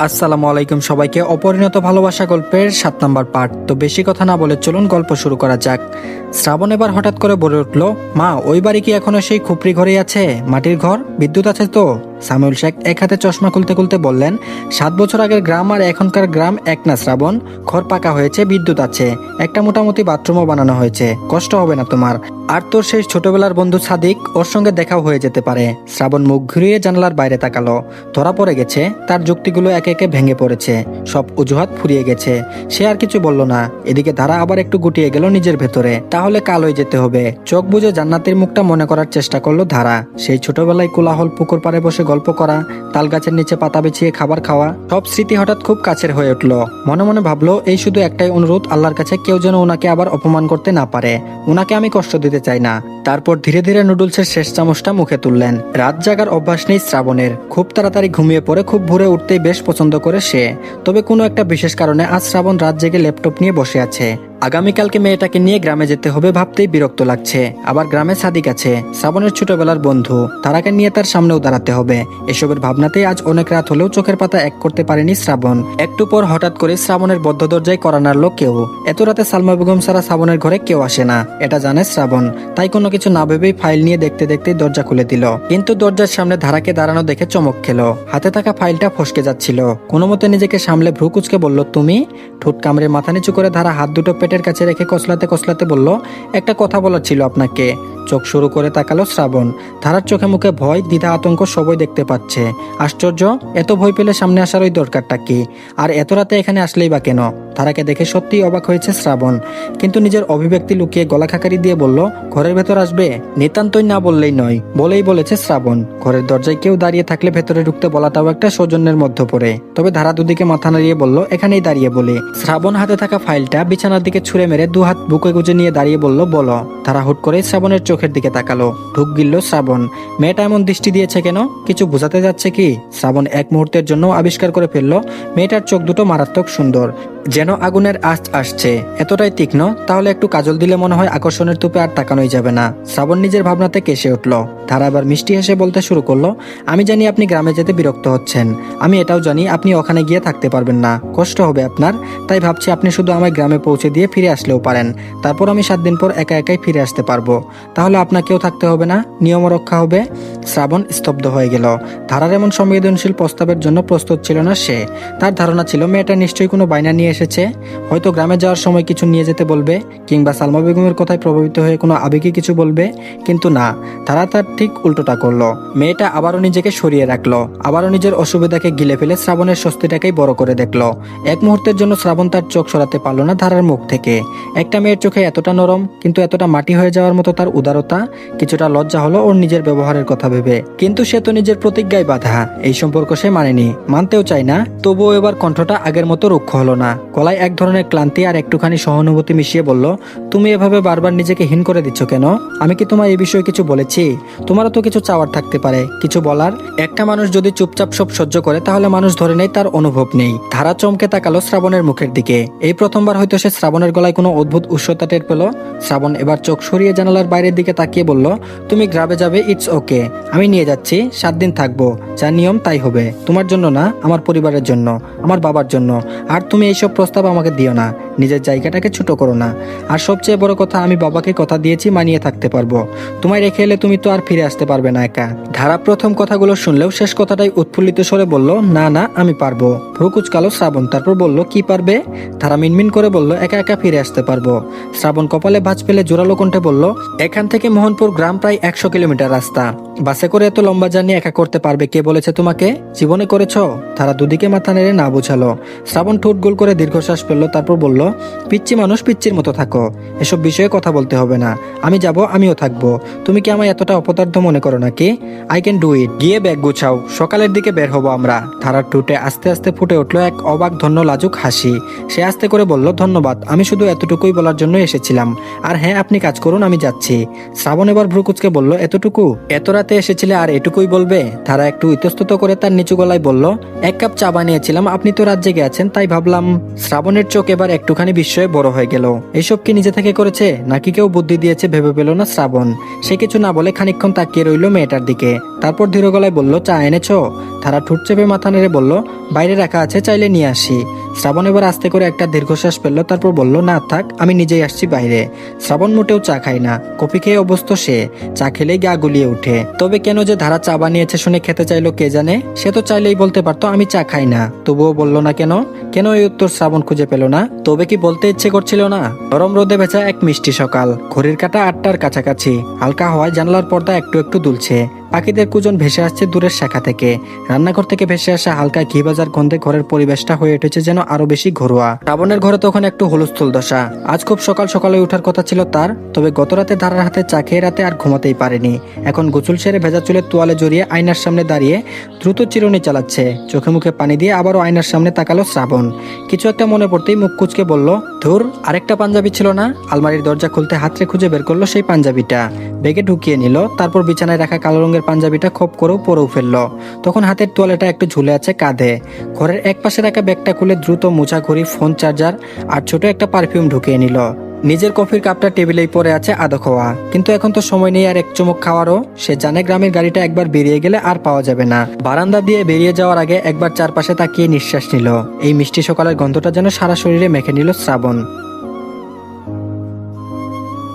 আসসালামু আলাইকুম সবাইকে। অপরিণত ভালোবাসা গল্পের সাত নাম্বার পার্ট তো বেশি কথা না বলে চলুন গল্প শুরু করা যাক। শ্রাবণ এবার হঠাৎ করে বলে উঠল, মা, ওই বাড়ি কি এখনও সেই খুপড়ি ঘরেই আছে? মাটির ঘর? বিদ্যুৎ আছে তো? সামুল শেখ এক হাতে চশমা খুলতে খুলতে বললেন, সাত বছর আগের গ্রাম আর এখনকার গ্রাম এক না শ্রাবণ। ঘর পাকা হয়েছে, বিদ্যুৎ আছে। একটা মোটামুটি বাথরুমও বানানো হয়েছে। কষ্ট হবে না তোমার। আর তোর সেই ছোটবেলার বন্ধু সাদিক, ওর সঙ্গে দেখাও হয়ে যেতে পারে। শ্রাবণ মুখ ঘুরিয়ে জানালার বাইরে তাকালো। ধরা পড়ে গেছে, তার যুক্তিগুলো একে একে ভেঙে পড়েছে। সব অজুহাত ফুরিয়ে গেছে। সে আর কিছু বলল না। এদিকে ধারা আবার একটু গুটিয়ে গেল নিজের ভেতরে। তাহলে কাল হয়ে যেতে হবে। চোখ বুঝে জান্নাতের মুখটা মনে করার চেষ্টা করল ধারা। সেই ছোটবেলায় কোলাহল পুকুর পাড়ে বসে গল্প করা তাল গাছের নিচে পাতা বিছিয়ে খাবার খাওয়া, সব স্মৃতি হঠাৎ খুব কাছের হয়ে উঠল। মনে মনে ভাবলো, এই শুধু একটাই অনুরোধ আল্লাহর কাছে, কেউ যেন ওনাকে আবার অপমান করতে না পারে। ওনাকে আমি কষ্ট দিতে চাই না। তারপর ধীরে ধীরে নুডলসের শেষ চামচটা মুখে তুললেন। রাত জাগার অভ্যাস নেই শ্রাবণের। খুব তাড়াতাড়ি ঘুমিয়ে পড়ে, খুব ভোরে উঠতেই বেশ পছন্দ করে সে। তবে কোনো একটা বিশেষ কারণে আজ শ্রাবণ রাত জেগে ল্যাপটপ নিয়ে বসে আছে। আগামীকালকে মেয়েটাকে নিয়ে গ্রামে যেতে হবে ভাবতেই বিরক্ত লাগছে। আবার গ্রামে সাদিক আছে, শ্রাবণের ছোটবেলার বন্ধু। তারাকে নিয়ে তার সামনেও দাঁড়াতে হবে। এসবের ভাবনাতেই আজ অনেক রাত হলেও চোখের পাতা এক করতে পারেনি শ্রাবণ। একটু পর হঠাৎ করে শ্রাবণের বদ্ধ দরজায় করা লোক কেউ। এত রাতে সালমা বেগম সারা শ্রাবণের ঘরে কেউ আসে না। এটা জানে শ্রাবণ। তাই কোনো কিছু না ভেবেই ফাইল নিয়ে দেখতে দেখতে দরজা খুলে দিল। কিন্তু দরজার সামনে ধারাকে দাঁড়ানো দেখে চমক খেলো। হাতে থাকা ফাইলটা ফসকে যাচ্ছিল। কোনো মতে নিজেকে সামলে ভ্রুকুচকে বলল, তুমি? ঠোঁট কামড়ে মাথা নিচু করে ধারা হাত দুটো পেটের কাছে রেখে কসলাতে কসলাতে বলল একটা কথা বলার ছিল আপনাকে। চোখ শুরু করে তাকালো শ্রাবণ। ধারার চোখে মুখে ভয়, দ্বিধা, আতঙ্ক সবই দেখতে পাচ্ছে। আশ্চর্য, এত ভয় পেলে সামনে আসার ওই দরকারটা কি? আর এত রাতে এখানে আসলেই বা কেন? ধারাকে দেখে সত্যিই অবাক হয়েছে শ্রাবণ। কিন্তু নিজের অভিব্যক্তি লুকিয়ে গলা খাকারি দিয়ে বলল, ঘরের ভেতর আসবে? নিতান্তই না বললেই নয়, বলেই বলেছে শ্রাবণ। ঘরের দরজায় কেউ দাঁড়িয়ে থাকলে ভেতরে ঢুকতে বলাটাও একটা সৌজন্যের মধ্যে পড়ে। তবে ধারা দুদিকে মাথা নাড়িয়ে বলল, এখানেই দাঁড়িয়ে বলে। শ্রাবণ হাতে থাকা ফাইলটা বিছানার দিকে ছুঁড়ে মেরে দু হাত বুকে গুজে নিয়ে দাঁড়িয়ে বলল, বলো। ধারা হুট করে শ্রাবণের চোখের দিকে তাকালো। ঢুক গিলল শ্রাবণ। মেয়েটা এমন দৃষ্টি দিয়েছে কেন? কিছু বোঝাতে যাচ্ছে কি? শ্রাবণ এক মুহূর্তের জন্য আবিষ্কার করে ফেলল। মেয়েটার চোখ দুটো মারাত্মক সুন্দর। যেন আগুনের আঁচ আসছে। এতটাই তীক্ষ্ণ, তাহলে একটু কাজল দিলে মনে হয় আকর্ষণের তুপে আর তাকানোই যাবে না। শ্রাবণ নিজের ভাবনাতে কেসে উঠল। ধারা এবার মিষ্টি হেসে বলতে শুরু করল, আমি জানি আপনি গ্রামে যেতে বিরক্ত হচ্ছেন। আমি এটাও জানি আপনি ওখানে গিয়ে থাকতে পারবেন না। কষ্ট হবে আপনার। তাই ভাবছি আপনি শুধু আমায় গ্রামে পৌঁছে দিয়ে ফিরে আসলেও পারেন। তারপর আমি সাত দিন পর একা একাই ফিরে আসতে পারব। তাহলে আপনাকেও থাকতে হবে না? নিয়ম রক্ষা হবে? শ্রাবণ স্তব্ধ হয়ে গেল। ধারার এমন সংবেদনশীল প্রস্তাবের জন্য প্রস্তুত ছিল না সে। তার ধারণা ছিল, মেয়েটা নিশ্চয়ই কোনো বাইনা নিয়ে এসেছে। হয়তো গ্রামে যাওয়ার সময় কিছু নিয়ে যেতে বলবে, কিংবা সালমা বেগমের কথায় প্রভাবিত হয়ে কোনো আবেগে কিছু বলবে, কিন্তু না, তারা তার ঠিক উল্টোটা করল। মেয়েটা আবারও নিজেকে সরিয়ে রাখল, আবারও নিজের অসুবিধাকে গিলে ফেলে শ্রাবণের স্বস্তিটাকেই বড় করে দেখল। এক মুহূর্তের জন্য শ্রাবণ তার চোখ সরাতে পারল না ধারার মুখ থেকে। একটা মেয়ের চোখে এতটা নরম, কিন্তু এতটা মাটি হয়ে যাওয়ার মতো তার উদারতা, কিছুটা লজ্জা হলো ওর নিজের ব্যবহারের কথা ভেবে। কিন্তু সে তো নিজের প্রতিজ্ঞায় বাধা, এই সম্পর্ক সে মানেনি। মানতেও চায় না, তবুও এবার কণ্ঠটা আগের মতো রুক্ষ হলো না। গলায় এক ধরনের ক্লান্তি আর একটুখানি সহানুভূতি মিশিয়ে বলল, তুমি এভাবে বারবার নিজেকে হীন করে দিচ্ছ কেন? আমি কি তোমার এই বিষয়ে কিছু বলেছি? তোমারও তো কিছু চাওয়ার থাকতে পারে। কিছু বলার? একটা মানুষ যদি চুপচাপ সব সহ্য করে, তাহলে মানুষ ধরে নেই তার অনুভব নেই। ধারা চমকে তাকালো শ্রাবণের মুখের দিকে। এই প্রথমবার হয়তো সে শ্রাবণের গলায় কোনো অদ্ভুত উৎসতা টের পেল। শ্রাবণ এবার চোখ সরিয়ে জানালার বাইরের দিকে তাকিয়ে বলল, তুমি গ্রামে যাবে, ইটস ওকে। আমি নিয়ে যাচ্ছি, সাত দিন থাকব। যা নিয়ম তাই হবে। তোমার জন্য না, আমার পরিবারের জন্য, আমার বাবার জন্য। আর তুমি এইসব প্রস্তাব আমাকে দিও না। নিজের জায়গাটাকে ছোট করো না। আর সবচেয়ে বড় কথা, আমি বাবাকে কথা দিয়েছি, মানিয়ে থাকতে পারব। তোমায় রেখে এলে তুমি তো আর ফিরে আসতে পারবে না একা। ধারা প্রথম কথাগুলো শুনলেও শেষ কথাটাই উৎফুল্লিত স্বরে বলল, না না, আমি পারব। ভ্রুকুচকালো শ্রাবণ, তারপর বলল, কি পারবে? ধারা মিনমিন করে বলল, একা একা ফিরে আসতে পারব। শ্রাবণ কপালে ভাঁজ পেলে জোরালো কণ্ঠে বলল, এখান থেকে মোহনপুর গ্রাম প্রায় একশো কিলোমিটার রাস্তা। বাসে করে এত লম্বা জার্নি একা করতে পারবে কে বলেছে তোমাকে? জীবনে করেছ? তারা দুদিকে মাথা নেড়ে না বুঝালো। শ্রাবণ ঠোঁট গোল করে দীর্ঘশ্বাস ফেলল, তারপর বলল পিচ্ছি মানুষ পিচ্ছির মতো থাকো। এসব বিষয়ে কথা বলতে হবে না। আমি যাব, আমিও থাকব। তুমি কি আমায় এতটা অপদার্থ মনে করো নাকি? আই ক্যান ডু ইট গিয়ে ব্যাগ গুছাও। সকালের দিকে বের হব আমরা। ধারার টুটে আস্তে আস্তে ফুটে উঠল এক অবাক ধন্য লাজুক হাসি। সে আস্তে করে বলল, ধন্যবাদ। আমি শুধু এতটুকুই বলার জন্য এসেছিলাম। আর হ্যাঁ আপনি কাজ করুন, আমি যাচ্ছি। শ্রাবণ এবার ভ্রুকুচকে বলল, এতটুকু? এত রাতে এসেছিলে আর এটুকুই বলবে? তারা একটু ইতস্তত করে তার নিচু গলায় বলল, এক কাপ চা বানিয়েছিলাম, আপনি তো রাত জেগে আছেন, তাই ভাবলাম। শ্রাবণের চোখ এবার একটু একটুখানি বিস্ময়ে বড় হয়ে গেল। এসব কি নিজে থেকে করেছে? নাকি কেউ বুদ্ধি দিয়েছে ভেবে পেল না শ্রাবণ? সে কিছু না বলে খানিক্ষণ তাকিয়ে রইল মেয়েটার দিকে। তারপর ধীর গলায় বলল, চা এনেছ? তারা ঠুট চেপে মাথা নেড়ে বলল, বাইরে রাখা আছে, চাইলে নিয়ে আসি। শ্রাবণ এবার আস্তে করে একটা দীর্ঘশ্বাস ফেলল, তারপর বলল, না, থাক, আমি নিজেই আসছি বাইরে। শ্রাবণ মোটেও চা খায় না। কফি খেয়ে অবস্থ সে। চা খেলেই গা গুলিয়ে উঠে তবে কেন যে ধারা চা বানিয়েছে শুনে খেতে চাইলো কে জানে? সে তো চাইলেই বলতে পারতো, আমি চা খাই না। তবুও বলল, না, কেন? কেন এই উত্তর শ্রাবণ খুঁজে পেল না? তবে কি বলতে ইচ্ছে করছিল না? গরম রোদে ভেজা এক মিষ্টি সকাল। ঘড়ির কাটা আটটার কাছাকাছি। হালকা হওয়ায় জানলার পর্দা একটু একটু দুলছে। পাখিদের কুজন ভেসে আসছে দূরের শাখা থেকে। রান্নাঘর থেকে ভেসে আসা হালকা ঘি বাজার গন্ধে ঘরের পরিবেশটা হয়ে উঠেছে যেন আরও বেশি ঘরোয়া। শ্রাবণের ঘরে তখন একটু হুলস্থুল দশা। আজ খুব সকাল সকালে ওঠার কথা ছিল তার, তবে গত রাতে ধারার হাতে চা খেয়ে রাতে আর ঘুমাতেই পারেনি। এখন গোসল সেরে ভেজা চুলের তোয়ালে জড়িয়ে আয়নার সামনে দাঁড়িয়ে দ্রুত চিরুনি চালাচ্ছে। চোখে মুখে পানি দিয়ে আবারও আয়নার সামনে তাকালো শ্রাবণ। কিছু একটা মনে পড়তেই মুখ কুচকে বলল, ধুর, আরেকটা পাঞ্জাবি ছিল না? আলমারির দরজা খুলতে হাতরে খুঁজে বের করল সেই পাঞ্জাবিটা। বেগে ঢুকিয়ে নিল, তারপর বিছানায় রাখা কালো রঙের পাঞ্জাবিটা খোপ করেও পরেও ফেলল। তখন হাতের তোয়ালেটা একটু ঝুলে আছে কাঁধে। ঘরের এক পাশে রাখা ব্যাগটা খুলে দ্রুত মোছা ঘড়ি, ফোন চার্জার আর ছোট একটা পারফিউম ঢুকিয়ে নিল। নিজের কফির কাপটা টেবিলেই পড়ে আছে আদো খাওয়া কিন্তু এখন তো সময় নেই আর এক চুমুক খাওয়ারও। সে জানে গ্রামের গাড়িটা একবার বেরিয়ে গেলে আর পাওয়া যাবে না। বারান্দা দিয়ে বেরিয়ে যাওয়ার আগে একবার চারপাশে তাকিয়ে নিঃশ্বাস নিল। এই মিষ্টি সকালের গন্ধটা যেন সারা শরীরে মেখে নিল শ্রাবণ।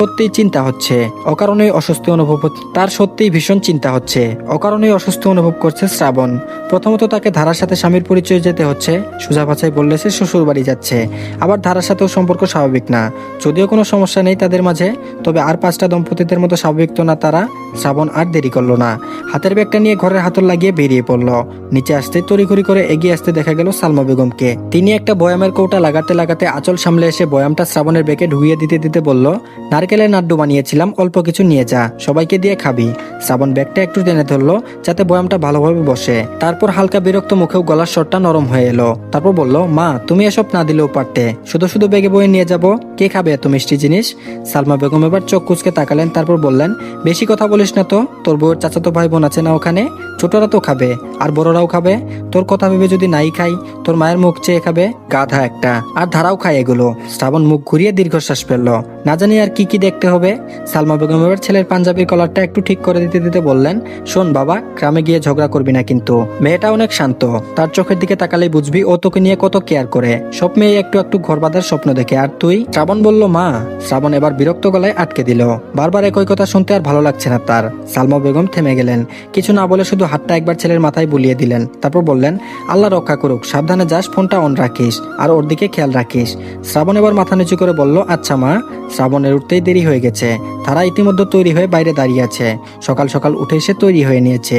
সত্যিই চিন্তা হচ্ছে। অকারণেই অস্বস্তি অনুভব তার সত্যিই ভীষণ চিন্তা হচ্ছে। অকারণেই অস্বস্তি অনুভব করছে শ্রাবণ। প্রথমত তাকে ধারার সাথে স্বামীর পরিচয় যেতে হচ্ছে। সোজা ভাষায় বললে সে শ্বশুর বাড়ি যাচ্ছে। আবার ধারার সাথেও সম্পর্ক স্বাভাবিক না। যদিও কোনো সমস্যা নেই তাদের মাঝে, তবে আর পাঁচটা দম্পতিদের মতো স্বাভাবিক তো না তারা। শ্রাবণ আর দেরি করল না। হাতের ব্যাগটা নিয়ে ঘরের হাতল লাগিয়ে বেরিয়ে পড়ল। নিচে আসতে তড়িঘড়ি করে এগিয়ে আসতে দেখা গেল সালমা বেগমকে। তিনি একটা বয়ামের কৌটা লাগাতে লাগাতে আঁচল সামলে এসে বয়ামটা শ্রাবণের বেগে ঢুইয়ে দিতে দিতে বলল নারকেলের নাড্ডু বানিয়েছিলাম, অল্প কিছু নিয়ে যা, সবাইকে দিয়ে খাবি। শ্রাবণ ব্যাগটা একটু টেনে ধরলো, যাতে বয়ামটা ভালোভাবে বসে। তারপর হালকা বিরক্ত মুখেও গলার স্বরটা নরম হয়ে এলো। তারপর বলল, মা, তুমি এসব না দিলেও পারতে। শুধু শুধু বেগে বয়ে নিয়ে যাব। কে খাবে এত মিষ্টি জিনিস? সালমা বেগম এবার চোখ কুচকে তাকালেন, তারপর বললেন, বেশি কথা বলিস না তো। তোর বউয়ের চাচাতো ভাই বোন আছে না ওখানে? ছোটরা তো খাবে, আর বড়রাও খাবে। তোর কথা ভেবে যদি নাই খাই, তোর মায়ের মুখ চেয়ে খাবে, গাধা একটা। আর ধারাও খায় এগুলো। শ্রাবণ মুখ ঘুরিয়ে দীর্ঘশ্বাস ফেলল। না জানি আর কি কি দেখতে হবে? সালমা বেগম এবার ছেলের পাঞ্জাবির কলারটা একটু ঠিক করে দিতে দিতে বললেন, শোন বাবা, গ্রামে গিয়ে ঝগড়া করবি না কিন্তু। মেয়েটা অনেক শান্ত। তার চোখের দিকে তাকালেই বুঝবি ও তোকে নিয়ে কত কেয়ার করে। সব মেয়ে একটু একটু ঘর বাঁধার স্বপ্ন দেখে। আর তুই? শ্রাবণ বলল, মা। শ্রাবণ এবার বিরক্ত গলায় আটকে দিল। বারবার একই কথা শুনতে আর ভালো লাগছে না তার। সালমা বেগম থেমে গেলেন। কিছু না বলে শুধু হাতটা একবার ছেলের মাথায় বুলিয়ে দিলেন। তারপর বললেন, আল্লাহ রক্ষা করুক, সাবধানে যাস, ফোনটা অন রাখিস, আর ওর দিকে খেয়াল রাখিস। শ্রাবণ এবার মাথা নিচু করে বলল আচ্ছা মা। শ্রাবণের উঠতেই দেরি হয়ে গেছে। তারা ইতিমধ্যে তৈরি হয়ে বাইরে দাঁড়িয়ে আছে। সকাল সকাল উঠে এসে তৈরি হয়ে নিয়েছে।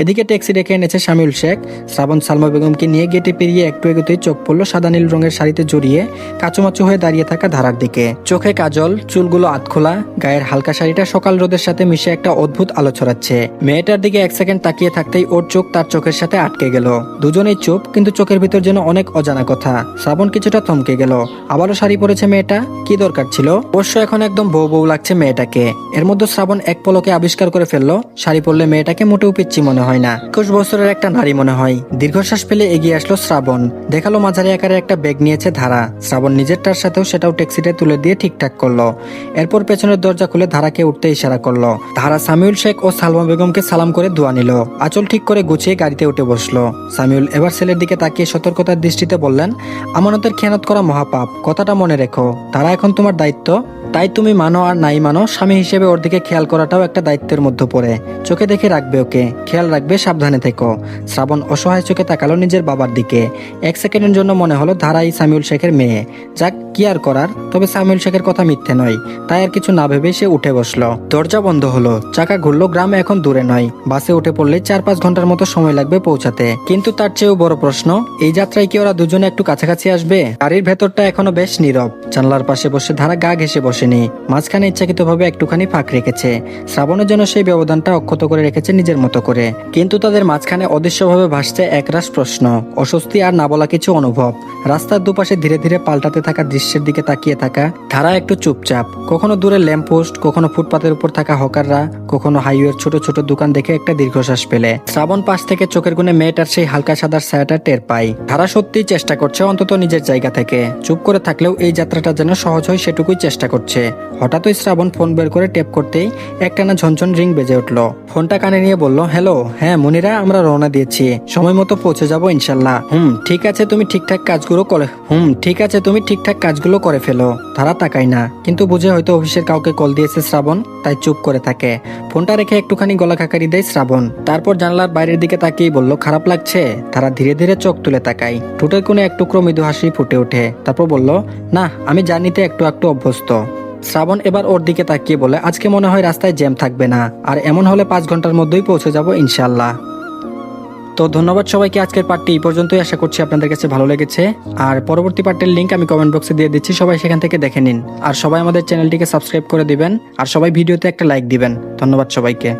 এদিকে ট্যাক্সি রেখে এনেছে শামিউল শেখ। শ্রাবণ সালমা বেগমকে নিয়ে গেটে পেরিয়ে একটু এগোতেই চোখ পড়ল সাদা নীল রঙের শাড়িতে জড়িয়ে কাচুমাচু হয়ে দাঁড়িয়ে থাকা ধারার দিকে। চোখে কাজল, চুলগুলো আতখোলা গায়ের হালকা শাড়িটা সকাল রোদের সাথে মিশে একটা অদ্ভুত আলো ছড়াচ্ছে। মেয়েটার দিকে এক সেকেন্ড তাকিয়ে থাকতেই ওর চোখ তার চোখের সাথে আটকে গেল। দুজনেই চুপ, কিন্তু চোখের ভিতর যেন অনেক অজানা কথা। শ্রাবণ কিছুটা থমকে গেল। আবারও শাড়ি পরেছে মেয়েটা। কি দরকার ছিল? অবশ্য এখন একদম বউ বউ লাগছে মেয়েটাকে। এর মধ্যে শ্রাবণ এক পলকে আবিষ্কার করে ফেলল, শাড়ি পরলে মেয়েটাকে মোটেও পিচ্ছি মনে হয় না। একুশ বছরের একটা নারী মনে হয়। দীর্ঘশ্বাস ফেলে এগিয়ে আসলো শ্রাবণ। দেখাল মাঝারি আকারে একটা ব্যাগ নিয়েছে ধারা। শ্রাবণ নিজেরটার সাথেও সেটাও ট্যাক্সিতে তুলে দিয়ে ঠিকঠাক করল। এরপর পেছনের দরজা খুলে ধারাকে উঠতে ইশারা করল। ধারা সামিউল শেখ ও সালমা বেগমকে সালাম করে দোয়া নিল। আঁচল ঠিক করে গুছিয়ে গাড়িতে উঠে বসল। সামিউল এবার ছেলের দিকে তাকিয়ে সতর্কতার দৃষ্টিতে বললেন, আমানতের খেয়ানত করা মহাপাপ। কথাটা মনে রেখো। তারা এখন তোমার দায়িত্ব। তাই তুমি মানো আর নাই মানো, স্বামী হিসেবে ওর দিকে খেয়াল করাটাও একটা দায়িত্বের মধ্যে পড়ে। চোখে দেখে রাখবে ওকে। খেয়াল রাখবে, সাবধানে থেকো। শ্রাবণ অসহায় চোখে তাকালো নিজের বাবার দিকে। এক সেকেন্ডের জন্য মনে হলো, ধারাই সামিউল শেখের মেয়ে। যাক, কি আর করার? তবে সামিউল শেখের কথা মিথ্যে নয়। তাই আর কিছু না ভেবে সে উঠে বসল। দরজা বন্ধ হলো। চাকা ঘুরলো, গ্রামে এখন দূরে নয়। বাসে উঠে পড়লে চার পাঁচ ঘণ্টার মতো সময় লাগবে পৌঁছাতে। কিন্তু তার চেয়েও বড় প্রশ্ন, এই যাত্রায় কি ওরা দুজনে একটু কাছাকাছি আসবে? গাড়ির ভেতরটা এখনও বেশ নীরব। জানলার পাশে বসে ধারা গা ঘেসে বসে। বসেনি মাঝখানে ইচ্ছাকৃতভাবে একটুখানি ফাঁক রেখেছে। শ্রাবণের জন্য সেই ব্যবধানটা অক্ষত করে রেখেছে নিজের মতো করে। কিন্তু তাদের মাঝখানে অদৃশ্যভাবে ভাসছে একরাশ প্রশ্ন। অস্বস্তি আর না বলা কিছু অনুভব। রাস্তার দুপাশে ধীরে ধীরে পাল্টাতে থাকা দৃশ্যের দিকে তাকিয়ে থাকা ধারা একটু চুপচাপ। কখনো দূরে ল্যাম্পপোস্ট কখনো ফুটপাতের উপর থাকা হকাররা, কখনো হাইওয়ের ছোট ছোট দোকান দেখে একটা দীর্ঘশ্বাস পেলে শ্রাবণ পাশ থেকে চোখের গুণে মেয়েটার সেই হালকা সাদার ছায়াটা টের পাই ধারা সত্যিই চেষ্টা করছে অন্তত নিজের জায়গা থেকে। চুপ করে থাকলেও এই যাত্রাটা যেন সহজ হয় সেটুকুই চেষ্টা করছে। হঠাৎই শ্রাবণ ফোন বের করে টেপ করতেই একটানা ঝনঝন রিং বেজে উঠল। ফোনটা কানে নিয়ে বলল, হ্যালো হ্যাঁ মনিরা, আমরা রওনা দিয়েছি। সময় মতো পৌঁছে যাব ইনশাল্লাহ। হুম, ঠিক আছে, তুমি ঠিকঠাক কাজগুলো করে, হুম, ঠিক আছে, তুমি ঠিকঠাক কাজগুলো করে ফেলো। তারা তাকাই না। কিন্তু বুঝে হয়তো অফিসের কাউকে কল দিয়েছে শ্রাবণ, তাই চুপ করে থাকে। ফোনটা রেখে একটুখানি গলা খাকারি দেয় শ্রাবণ। তারপর জানলার বাইরের দিকে তাকিয়ে বলল, খারাপ লাগছে? তারা ধীরে ধীরে চোখ তুলে তাকাই ঠোঁটের কোণে এক টুকরো মৃদু হাসি ফুটে ওঠে। তারপর বলল, না, আমি জানিতে একটু একটু অভ্যস্ত। শ্রাবণ এবার ওর দিকে তাকিয়ে বলে, আজকে মনে হয় রাস্তায় জ্যাম থাকবে না, আর এমন হলে পাঁচ ঘণ্টার মধ্যেই পৌঁছে যাব ইনশাল্লাহ তো ধন্যবাদ সবাইকে, আজকের পার্টটি এই পর্যন্তই। আশা করছি আপনাদের কাছে ভালো লেগেছে। আর পরবর্তী পার্টের লিঙ্ক আমি কমেন্ট বক্সে দিয়ে দিচ্ছি, সবাই সেখান থেকে দেখে নিন। আর সবাই আমাদের চ্যানেলটিকে সাবস্ক্রাইব করে দিবেন, আর সবাই ভিডিওতে একটা লাইক দিবেন। ধন্যবাদ সবাইকে।